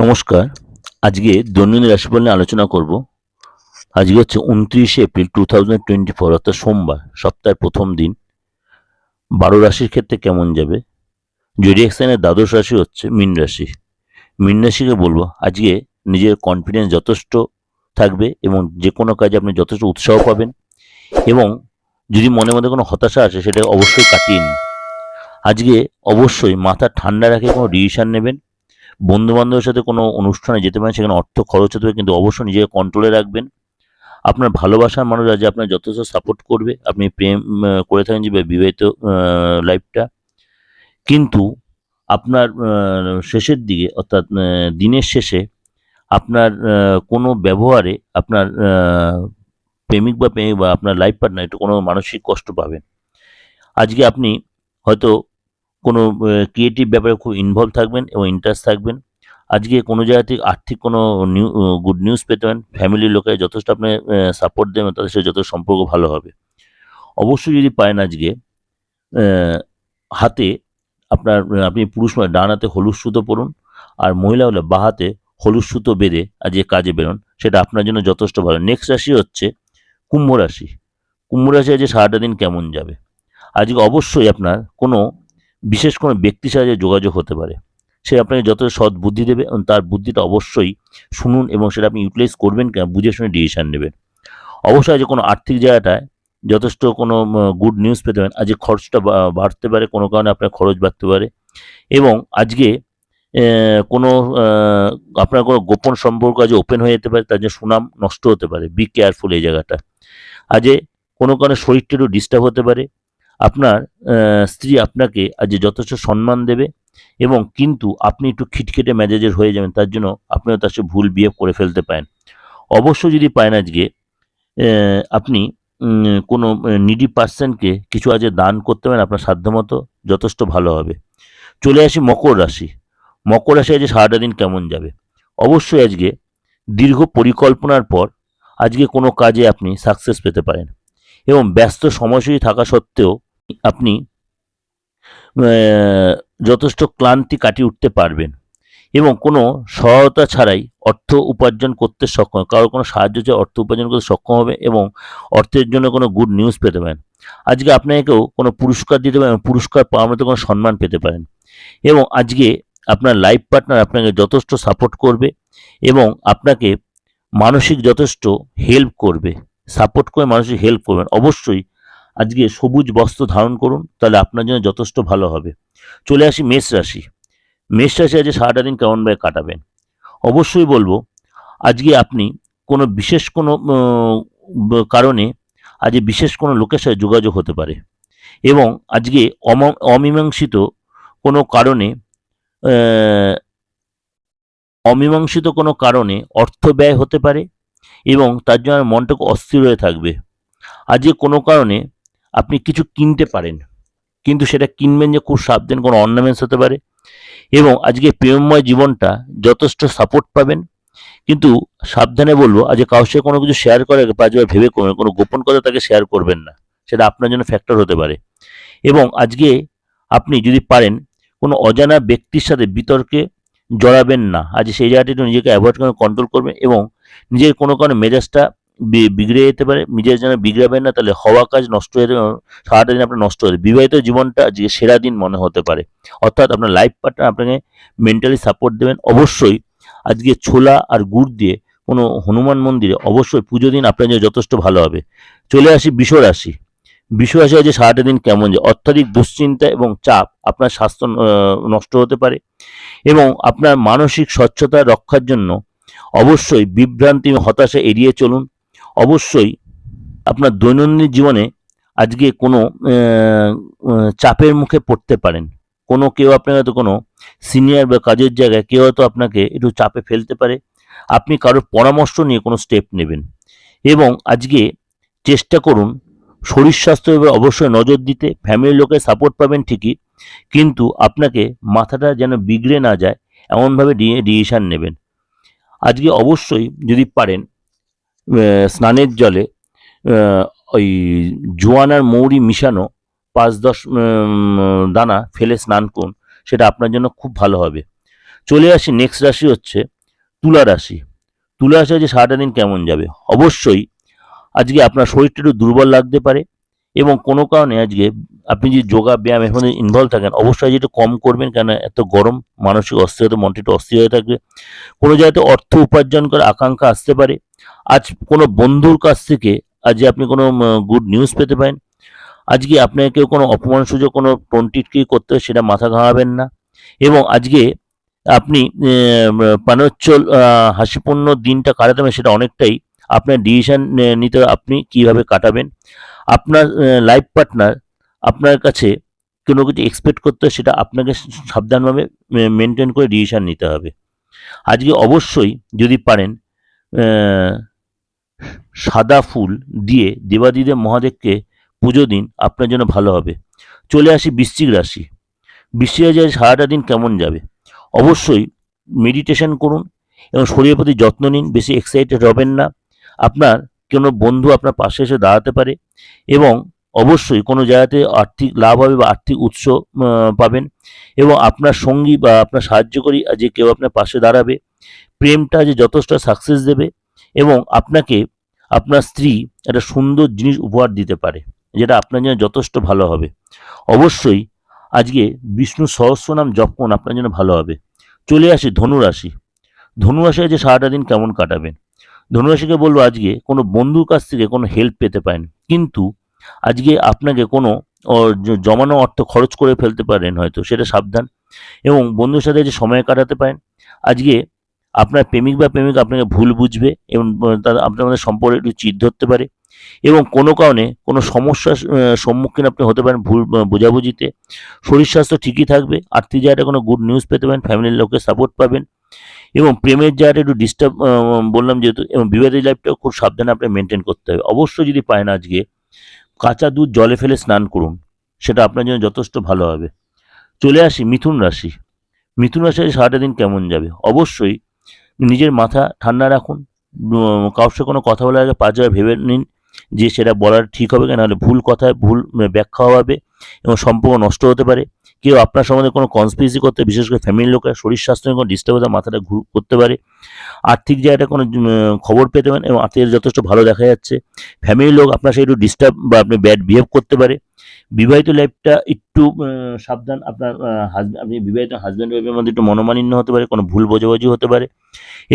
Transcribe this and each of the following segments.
নমস্কার। আজকে দৈনন্দিন রাশিফল নিয়ে আলোচনা করব। আজকে হচ্ছে উনত্রিশে April two thousand twenty four অর্থাৎ সোমবার, সপ্তাহের প্রথম দিন। বারো রাশির ক্ষেত্রে কেমন যাবে? জোডিয়াক সাইনের দ্বাদশ রাশি হচ্ছে মীন রাশি। মীন রাশিকে বলব, আজকে নিজের কনফিডেন্স যথেষ্ট থাকবে এবং যে কোনো কাজে আপনি যথেষ্ট উৎসাহ পাবেন এবং যদি মনে মধ্যে কোনো হতাশা আসে সেটা অবশ্যই কাটিয়ে নিন। আজকে অবশ্যই মাথা ঠান্ডা রাখে কোনো ডিসিশন নেবেন। বন্ধু বান্ধবের সাথে কোনো অনুষ্ঠানে যেতে পারেন, সেখানে অর্থ খরচ হতে কিন্তু অবশ্যই নিজেকে কন্ট্রোলে রাখবেন। আপনার ভালোবাসার মানুষ আজ আপনার যথেষ্ট সাপোর্ট করবে, আপনি প্রেম করে থাকেন যে বিবাহিত লাইফটা কিন্তু আপনার শেষের দিকে, অর্থাৎ দিনের শেষে আপনার কোনো ব্যবহারে আপনার প্রেমিক বা প্রেমিক বা আপনার লাইফ পার্টনার একটু কোনো মানসিক কষ্ট পাবেন। আজকে আপনি হয়তো কোনো ক্রিয়েটিভ ব্যাপারে খুব ইনভলভ থাকবেন এবং ইন্টারেস্ট থাকবেন। আজকে কোনো জায়গা থেকে আর্থিক কোনো নিউ গুড নিউজ পেতে পারেন। ফ্যামিলির লোকের যথেষ্ট আপনি সাপোর্ট দেবেন, তাদের সাথে যথেষ্ট সম্পর্ক ভালো হবে। অবশ্যই যদি পারেন আজকে হাতে আপনার আপনি পুরুষ ডান হাতে হলুদ সুতো পরুন আর মহিলা হলে বা হাতে হলুদ সুতো বেঁধে আজকে কাজে বেরোন, সেটা আপনার জন্য যথেষ্ট ভালো। নেক্সট রাশি হচ্ছে কুম্ভ রাশি। কুম্ভ রাশি আজকে সারাটা দিন কেমন যাবে? আজকে অবশ্যই আপনার কোনো বিশেষ কোনো ব্যক্তির সাথে যোগাযোগ হতে পারে। সে আপনাকে যত সৎ বুদ্ধি দেবে এবং তার বুদ্ধিটা অবশ্যই শুনুন এবং সেটা আপনি ইউটিলাইজ করবেন কেন বুঝে শুনে ডিসিশন নেবেন। অবশ্যই আজ কোনো আর্থিক জায়গাটায় যথেষ্ট কোনো গুড নিউজ পেতে পারেন। আজকে খরচটা বাড়তে পারে, কোনো কারণে আপনার খরচ বাড়তে পারে। এবং আজকে কোনো আপনার কোনো গোপন সম্পর্ক আজ ওপেন হয়ে যেতে পারে, তার জন্য সুনাম নষ্ট হতে পারে। বি কেয়ারফুল এই জায়গাটা। আজে কোনো কারণে শরীরটা একটু ডিস্টার্ব হতে পারে। আপনার স্ত্রী আপনাকে আজ যথেষ্ট সম্মান দেবে এবং কিন্তু আপনি একটু খিটখিটে মেজাজের হয়ে যাবেন, তার জন্য আপনিও তার সাথে ভুল বিহেভ করে ফেলতে পারেন। অবশ্য যদি পারেন আজকে আপনি কোনো নিডি পার্সনকে কিছু আজকে দান করতে পারেন আপনার সাধ্যমতো যথেষ্ট ভালো হবে। চলে আসি মকর রাশি। মকর রাশি আজকে সারাটা দিন কেমন যাবে? অবশ্যই আজকে দীর্ঘ পরিকল্পনার পর আজকে কোনো কাজে আপনি সাকসেস পেতে পারেন। এবং ব্যস্ত সময়সূচি থাকা সত্ত্বেও আপনি যথেষ্ট ক্লান্তি কাটিয়ে উঠতে পারবেন এবং কোনো সহায়তা ছাড়াই অর্থ উপার্জন করতে সক্ষম, কারোর কোনো সাহায্য ছাড়া অর্থ উপার্জন করতে সক্ষম হবে এবং অর্থের জন্য কোনো গুড নিউজ পেতে পারেন। আজকে আপনাকেও কোনো পুরস্কার দিতে পারেন, পুরস্কার পাওয়ার মতো কোনো সম্মান পেতে পারেন এবং আজকে আপনার লাইফ পার্টনার আপনাকে যথেষ্ট সাপোর্ট করবে এবং আপনাকে মানসিক যথেষ্ট হেল্প করবে। সাপোর্ট করে মানসিক হেল্প করবেন। অবশ্যই আজকে সবুজ বস্ত্র ধারণ করুন, তাহলে আপনার জন্য যথেষ্ট ভালো হবে। চলে আসি মেষ রাশি। মেষ রাশি আজকে সারাটা দিন কেমনভাবে কাটাবেন? অবশ্যই বলব, আজকে আপনি কোনো বিশেষ কোনো কারণে আজকে বিশেষ কোনো লোকের সাথে যোগাযোগ হতে পারে এবং আজকে অম- অমীমাংসিত কোনো কারণে অমীমাংসিত কোনো কারণে অর্থ ব্যয় হতে পারে এবং তার জন্য মনটা অস্থির হয়ে থাকবে। আজকে কোনো কারণে আপনি কিছু কিনতে পারেন। কিন্তু সেটা কিনবেন যে খুব সাবধান, কোনো অর্নামেন্টস হতে পারে। এবং আজকে প্রেমময় জীবনটা যথেষ্ট সাপোর্ট পাবেন। কিন্তু সাবধানে বলব, আজকে কারোর সাথে কোনো কিছু শেয়ার করে আগে পাঁচবার ভেবে করবেন কোনো গোপন কথা তাকে শেয়ার করবেন না। সেটা আপনার জন্য ফ্যাক্টর হতে পারে। এবং আজকে আপনি যদি পারেন, কোনো অজানা ব্যক্তির সাথে বিতর্কে জড়াবেন না। আজ সেই জায়গাটি একটু নিজেকে অ্যাভয়েড করে কন্ট্রোল করবেন এবং নিজের কোনো কারণে মেজাজটা বিগড়ে যেতে পারে, নিজের যেন বিগড়াবেন না, তাহলে হওয়া কাজ নষ্ট হয়ে যাবে, সারাটা দিন আপনার নষ্ট হয়ে বিবাহিত জীবনটা আজকে সেরা দিন মনে হতে পারে। অর্থাৎ আপনার লাইফ পার্টনার আপনাকে মেন্টালি সাপোর্ট দেবেন। অবশ্যই আজকে ছোলা আর গুড় দিয়ে কোনো হনুমান মন্দিরে অবশ্যই পুজো দিন, আপনার জন্য যথেষ্ট ভালো হবে। চলে আসি বিষ রাশি। বিষ রাশি আজকে সারাটা দিন কেমন যায়? অত্যাধিক দুশ্চিন্তা এবং চাপ আপনার স্বাস্থ্য নষ্ট হতে পারে এবং আপনার মানসিক স্বচ্ছতা রক্ষার জন্য অবশ্যই বিভ্রান্তি হতাশা এড়িয়ে চলুন। অবশ্যই আপনার দৈনন্দিন জীবনে আজকে কোনো চাপের মুখে পড়তে পারেন। কোনো কেউ আপনাকে হয়তো কোনো সিনিয়র বা কাজের জায়গায় কেউ হয়তো আপনাকে একটু চাপে ফেলতে পারে। আপনি কারোর পরামর্শ নিয়ে কোনো স্টেপ নেবেন। এবং আজকে চেষ্টা করুন শরীর স্বাস্থ্য অবশ্যই নজর দিতে। ফ্যামিলির লোকের সাপোর্ট পাবেন ঠিকই। কিন্তু আপনাকে মাথাটা যেন বিগড়ে না যায়, এমনভাবে ডিসিশান নেবেন। আজকে অবশ্যই যদি পারেন স্নানের জলে ওই জোয়ান আর মৌরি মিশানো পাঁচ দশ দানা ফেলে স্নান করুন, সেটা আপনার জন্য খুব ভালো হবে। চলে আসি নেক্সট রাশি হচ্ছে তুলা রাশি। তুলা রাশি আজকে সারাটা দিন কেমন যাবে? অবশ্যই আজকে আপনার শরীরটা একটু দুর্বল লাগতে পারে এবং কোনো কারণে আজকে আপনি যদি যোগা ব্যায়াম মধ্যে ইনভলভ থাকেন, অবশ্যই যেটা কম করবেন কেন এত গরম, মানসিক অস্থিরতা মনটি একটু অস্থির হয়ে থাকবে। কোনো জায়গাতে অর্থ উপার্জন করার আকাঙ্ক্ষা আসতে পারে। আজ কোনো বন্ধুর কাছ থেকে আজ আপনি কোনো গুড নিউজ পেতে পারেন। আজকে আপনাকে কেউ কোনো অপমান সুযোগ, কোনো টন্টিটকি করতে হবে, সেটা মাথা ঘামাবেন না। এবং আজকে আপনি পানোচ্চল হাসিপূর্ণ দিনটা কাটাতে হবে সেটা অনেকটাই আপনার ডিসিশন নিতে আপনি কীভাবে কাটাবেন? আপনার লাইফ পার্টনার আপনার কাছে কোনো কিছু এক্সপেক্ট করতে হয়, সেটা আপনাকে সাবধানভাবে মেনটেন করে ডিসিশন নিতে হবে। আজকে অবশ্যই যদি পারেন সাদা ফুল দিয়ে দেবাদিদেব মহাদেবকে পুজো দিন, আপনার জন্য ভালো হবে। চলে আসি বৃশ্চিক রাশি। বৃশ্চিক রাশি সারাটা দিন কেমন যাবে? অবশ্যই মেডিটেশন করুন এবং শরীরের প্রতি যত্ন নিন, বেশি এক্সাইটেড হবেন না। আপনার কোনো বন্ধু আপনার পাশে এসে দাঁড়াতে পারে এবং অবশ্যই কোনো জায়গাতে আর্থিক লাভ হবে বা আর্থিক উৎস পাবেন এবং আপনার সঙ্গী বা আপনার সাহায্যকারী যে কেউ আপনার পাশে দাঁড়াবে, প্রেমটা যে যথেষ্ট সাকসেস দেবে এবং আপনাকে আপনার স্ত্রী একটা সুন্দর জিনিস উপহার দিতে পারে, যেটা আপনার জন্য যথেষ্ট ভালো হবে। অবশ্যই আজকে বিষ্ণু সহস্র নাম জপ আপনার জন্য ভালো হবে। চলে আসি ধনুরাশি। ধনুরাশি আজকে সারাটা দিন কেমন কাটাবেন? ধনুরাশিকে বলব আজকে কোনো বন্ধুর কাছ থেকে কোনো হেল্প পেতে পারেন, কিন্তু আজকে আপনাকে কোনো জমানো অর্থ খরচ করে ফেলতে পারেন হয়তো, সেটা সাবধান। এবং বন্ধুর সাথে যে সময় কাটাতে পারেন, আজকে আপনার প্রেমিক বা প্রেমিক আপনাকে ভুল বুঝবে এবং মধ্যে সম্পর্কে একটু চিট ধরতে পারে এবং কোনো কারণে কোনো সমস্যার সম্মুখীন আপনি হতে পারেন ভুল বোঝাবুঝিতে। শরীর স্বাস্থ্য ঠিকই থাকবে, আর্থিক জায়গাটা কোনো গুড নিউজ পেতে পারেন ফ্যামিলির লোকের সাপোর্ট পাবেন এবং প্রেমের জায়গাটা একটু ডিস্টার্ব বললাম যেহেতু, এবং বিবাদের লাইফটাও খুব সাবধানে আপনাকে মেনটেন করতে হবে। অবশ্যই যদি পারেন আজকে কাঁচা দুধ জলে ফেলে স্নান করুন, সেটা আপনার জন্য যথেষ্ট ভালো হবে। চলে আসি মিথুন রাশি। মিথুন রাশি সারাটা দিন কেমন যাবে? অবশ্যই নিজের মাথা ঠান্ডা রাখুন কারোর সাথে কোনো কথা বলার আগে পাঁচ জায়গায় ভেবে নিন যে সেটা বলার ঠিক হবে কিনা, নাহলে ভুল কথায় ভুল ব্যাখ্যা হবে এবং সম্পর্ক নষ্ট হতে পারে। কেউ আপনার সম্বন্ধে কোনো কনস্পিরেসি করতে, বিশেষ করে ফ্যামিলির লোকের শরীর স্বাস্থ্য কোনো ডিস্টার্ব হতে মাথাটা ঘুর, করতে পারে। আর্থিক জায়গাটা কোনো খবর পেতে পারেন এবং আর্থিক যথেষ্ট ভালো দেখা যাচ্ছে। ফ্যামিলির লোক আপনার সাথে একটু ডিস্টার্ব বা আপনি ব্যাড বিহেভ করতে পারে। বিবাহিত লাইফটা একটু সাবধান। আপনার হাজব্যান্ড আপনি বিবাহিত হাজব্যান্ড ওয়াইফের মধ্যে একটু মনোমালিন্য হতে পারে, কোনো ভুল বোঝাবুঝি হতে পারে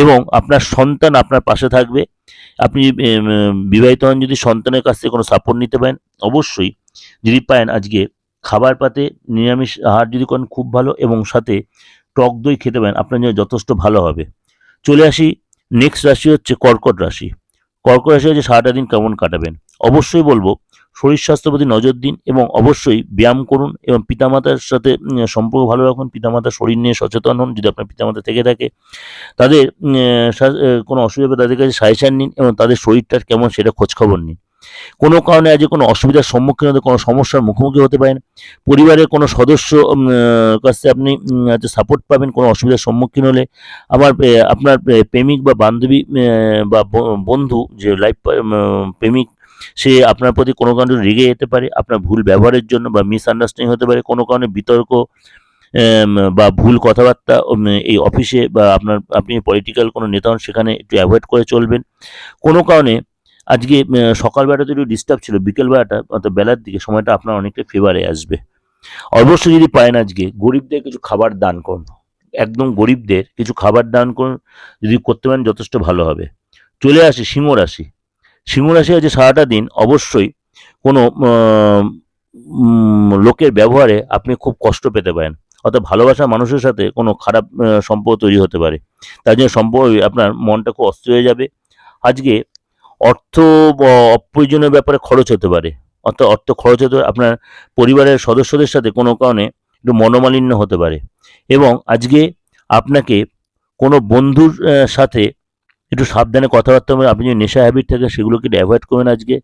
এবং আপনার সন্তান আপনার পাশে থাকবে। আপনি বিবাহিত হন যদি সন্তানের কাছ থেকে কোনো সাপোর্ট নিতে পারেন, অবশ্যই যদি পারেন আজকে খাবার পাতে নিরামিষ আহার যদি করেন, খুব ভালো এবং সাথে টক দই খেতে পারেন, আপনার জন্য যথেষ্ট ভালো হবে। চলে আসি নেক্সট রাশি হচ্ছে কর্কট রাশি। কর্কট রাশি হচ্ছে সারাটা দিন কেমন কাটাবেন? অবশ্যই বলব, শরীর স্বাস্থ্যের প্রতি নজর দিন এবং অবশ্যই ব্যায়াম করুন এবং পিতামাতার সাথে সম্পর্ক ভালো রাখুন। পিতামাতার শরীর নিয়ে সচেতন হন যদি আপনার পিতামাতা থেকে থাকে। তাদের কোনো অসুবিধা তাদের কাছে সাজেশান নিন এবং তাদের শরীরটার কেমন সেটা খোঁজখবর নিন। কোনো কারণে আজ কোনো অসুবিধার সম্মুখীন হতে, কোনো সমস্যার মুখোমুখি হতে পারেন। পরিবারের কোনো সদস্য কাছে আপনি সাপোর্ট পাবেন, কোনো অসুবিধার সম্মুখীন হলে। আমার আপনার প্রেমিক বা বান্ধবী বা বন্ধু, যে লাইফ প্রেমিক, সে আপনার প্রতি কোনো কারণে রেগে যেতে পারে। আপনার ভুল ব্যবহারের জন্য বা মিসআন্ডারস্ট্যান্ডিং হতে পারে, কোনো কারণে বিতর্ক বা ভুল কথাবার্তা এই অফিসে বা আপনার, আপনি পলিটিক্যাল কোনো নেতা সেখানে একটু অ্যাভয়েড করে চলবেন। কোনো কারণে আজকে সকালবেলাটা একটু ডিস্টার্ব ছিল, বিকেলবেলাটা, অর্থাৎ বেলার দিকে সময়টা আপনার অনেকটা ফেভারে আসবে। অবশ্যই যদি পারেন আজকে, গরিবদের কিছু খাবার দান করুন। একদম গরিবদের কিছু খাবার দান করুন, যদি করতে পারেন যথেষ্ট ভালো হবে। চলে আসি সিংহ রাশি। সিংহ রাশি আছে সারাটা দিন অবশ্যই কোনো লোকের ব্যবহারে আপনি খুব কষ্ট পেতে পারেন। অর্থাৎ ভালোবাসা মানুষের সাথে কোনো খারাপ সম্পর্ক তৈরি হতে পারে। তার জন্য সম্পর্ক, আপনার মনটা খুব অস্থির হয়ে যাবে। আজকে অর্থ অপ্রয়োজনীয় ব্যাপারে খরচ হতে পারে। অর্থাৎ অর্থ খরচ হতে আপনার পরিবারের সদস্যদের সাথে কোনো কারণে একটু মনোমালিন্য হতে পারে। এবং আজকে আপনাকে কোনো বন্ধুর সাথে একটু সাবধানে কথাবার্তা বলবেন আপনি যদি নেশা হ্যাবিট থাকে, সেগুলোকে অ্যাভয়েড করবেন আজকে।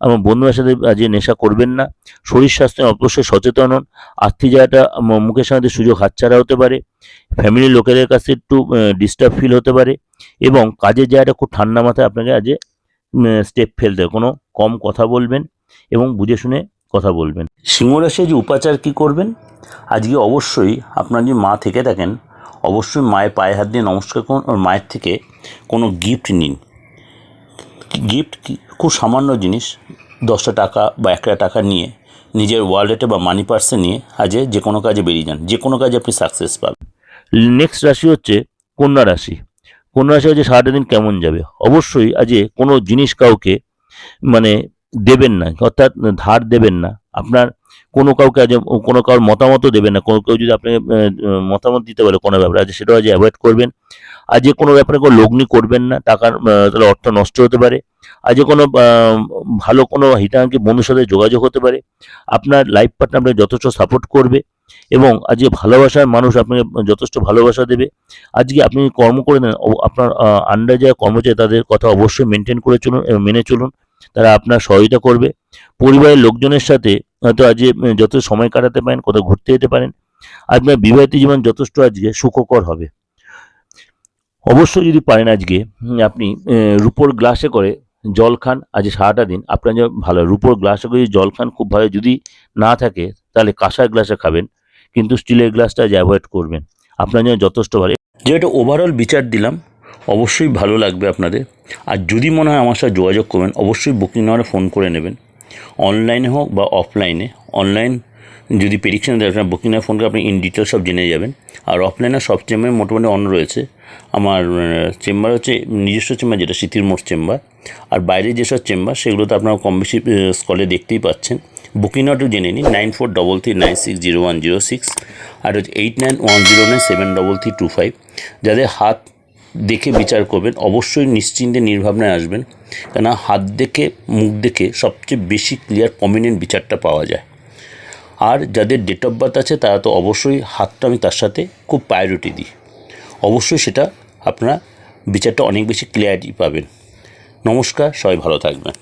এবং বন্ধুদের সাথে আজকে নেশা করবেন না। শরীর স্বাস্থ্যে অবশ্যই সচেতন হন। আর্থিক জায়গাটা মুখের সাথে সুযোগ হাতছাড়া হতে পারে। ফ্যামিলির লোকেদের কাছে একটু ডিস্টার্ব ফিল হতে পারে। এবং কাজের জায়গাটা খুব ঠান্ডা মাথায় আপনাকে আজকে স্টেপ ফেলতে কোনো কম কথা বলবেন এবং বুঝে শুনে কথা বলবেন। সিংহরাশি যে উপাচার কি করবেন? আজকে অবশ্যই আপনার যদি মা থেকে থাকেন অবশ্যই মায়ের পায়ে হাত দিয়ে নমস্কার করুন আর মায়ের থেকে কোনো গিফট নিন। গিফট খুব সামান্য জিনিস। দশটা টাকা বা একটা টাকা নিয়ে, নিজের ওয়ালেটে বা মানি পার্সে নিয়ে আজে যে কোনো কাজে বেরিয়ে যান। যে কোনো কাজে আপনি সাকসেস পাবেন। নেক্সট রাশি হচ্ছে কন্যা রাশি। কন্যা রাশি হচ্ছে সারাটা দিন কেমন যাবে? অবশ্যই আজে কোনো জিনিস কাউকে মানে দেবেন না, অর্থাৎ ধার দেবেন না। আপনার কোনো কাউকে আজ কোনো কারোর মতামতও দেবেন না। কোনো কেউ যদি আপনাকে মতামত দিতে পারে কোনো ব্যাপারে আজ সেটাও আজ অ্যাভয়েড করবেন। আজ যে কোনো ব্যাপারে কোনো লগ্নি করবেন না, টাকার তাহলে অর্থ নষ্ট হতে পারে। আজ যে কোনো ভালো কোনো হিতাঙ্কি বন্ধুর সাথে যোগাযোগ হতে পারে। আপনার লাইফ পার্টনার আপনাকে যথেষ্ট সাপোর্ট করবে এবং আজকে ভালোবাসার মানুষ আপনাকে যথেষ্ট ভালোবাসা দেবে, আজকে আপনি কর্ম করে দেন আপনার আন্ডার যারা কর্মচারী তাদের কথা অবশ্যই মেনটেন করে চলুন এবং মেনে চলুন। তারা আপনার সহায়তা করবে। পরিবারের লোকজনের সাথে হয়তো আজকে যত সময় কাটাতে পারেন, কোথাও ঘুরতে যেতে পারেন। আপনার বিবাহিত জীবন যথেষ্ট আজকে সুখকর হবে। অবশ্যই যদি পারেন আজকে আপনি রূপোর গ্লাসে করে জল খান আজ সারাটা দিন। আপনার যে ভালো। রূপোর গ্লাসে করে জল খান, খুব ভালো। যদি না থাকে, তাহলে কাঁসার গ্লাসে খাবেন। কিন্তু স্টিলের গ্লাসটা আজ অ্যাভয়েড করবেন। আপনার জন্য যথেষ্ট ভালো। যেটা ওভারঅল বিচার দিলাম, অবশ্যই ভালো লাগবে আপনাদের। আর যদি মনে হয় আমার সাথে যোগাযোগ করবেন, অবশ্যই বুকিং নাম্বারে ফোন করে নেবেন। অনলাইনে হোক বা অফলাইনে অনলাইন যদি প্রেডিকশন দেয়, আপনার বুকিং ফোন করে আপনি ইন ডিটেল সব জেনে যাবেন। আর অফলাইনে সব চেম্বারে মোটামুটি অন রয়েছে আমার চেম্বার হচ্ছে নিজস্ব চেম্বার যেটা স্মৃতির মোড় চেম্বার আর বাইরে যেসব চেম্বার সেগুলোতে আপনারা কম বেশি স্কলে দেখতেই পাচ্ছেন। বুকিং নাম্বারটা জেনে নিন nine four double three nine six zero one zero six আর হচ্ছে eight nine one zero nine seven double three two five যাদের হাত দেখে বিচার করবেন, অবশ্যই নিশ্চিন্তে নির্ভাবনায় আসবেন কেন হাত দেখে, মুখ দেখে সবচেয়ে বেশি ক্লিয়ার প্রমিনেন্ট বিচারটা পাওয়া যায়। আর যাদের ডেট অফ বার্থ আছে, তারা তো অবশ্যই হাতটা আমি তার সাথে খুব প্রায়োরিটি দিই। অবশ্যই সেটা আপনারা বিচারটা অনেক বেশি ক্লিয়ারিটি পাবেন। নমস্কার, সবাই ভালো থাকবেন।